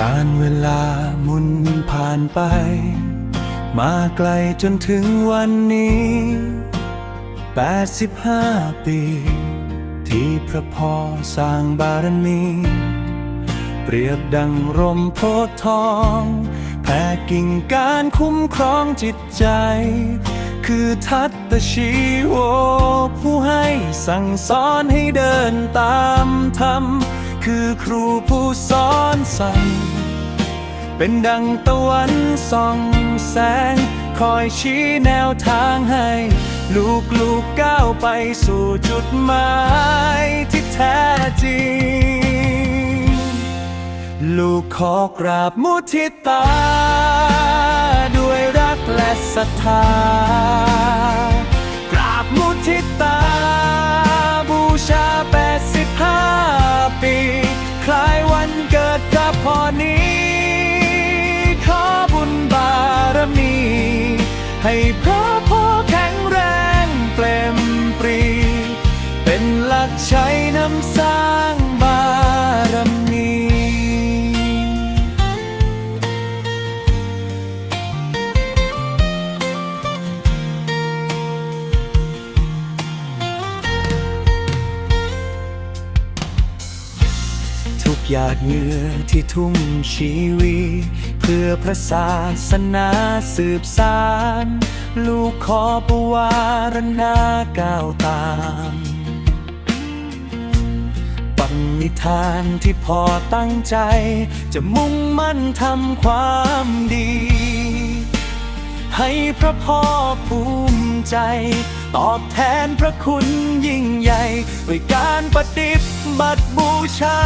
วันเวลาหมุนผ่านไป มาไกลจนถึงวันนี้ 85 ปี ที่พระพ่อสร้างบารมี เปรียบดังร่มโพธิ์ทองแผ่กิ่งการคุ้มครองจิตใจ คือทัตตชีโว ผู้ให้สั่งสอนให้เดินตามธรรมคือครูผู้สอนสั่ง เป็นดังตะวันส่องแสง คอยชี้แนวทางให้ ลูกลูกก้าวไปสู่จุดหมายที่แท้จริง ลูกขอกราบมุทิตา ด้วยรักและศรัทธากราบมุทิตา บูชา85ปี คล้ายวันเกิดพระพรนี้ ให้พระพ่อแข็งแรงเปลมปรี เป็นหลักใช้นำสา ทุกหยาดเหงื่อที่ทุ่มชีวีเพื่อพระศาสนาสืบสาน ลูกขอปวารณาก้าวตามปังนิทานที่พอตั้งใจ จะมุ่งมั่นทำความดี ให้พระพ่อภูมิใจ ตอบแทนพระคุณยิ่งใหญ่ ด้วยการปฏิบัติบูชา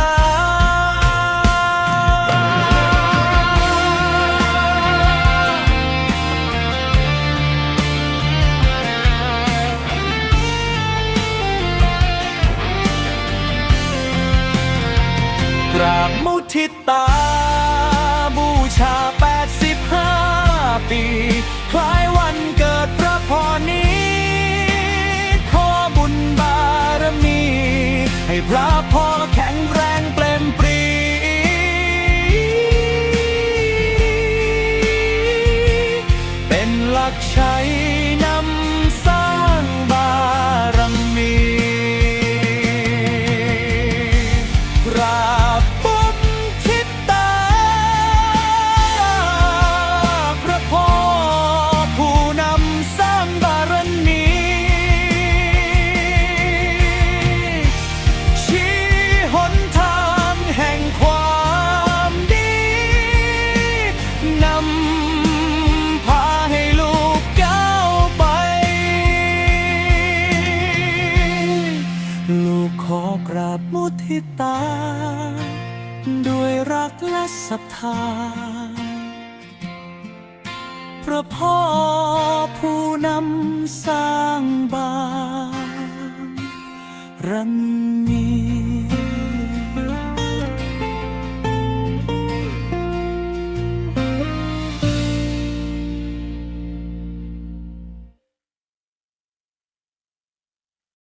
ราบมุทิตา ปี คล้ายวันเกิดพระพรนี้ ขอบุญบารมี ให้พระพ่อแข็งแรงเปล่มปรีเป็นหลักใช้ ลูกขอกราบมุทิตา ด้วยรักและศรัทธา พระพ่อผู้นำสร้างบารมี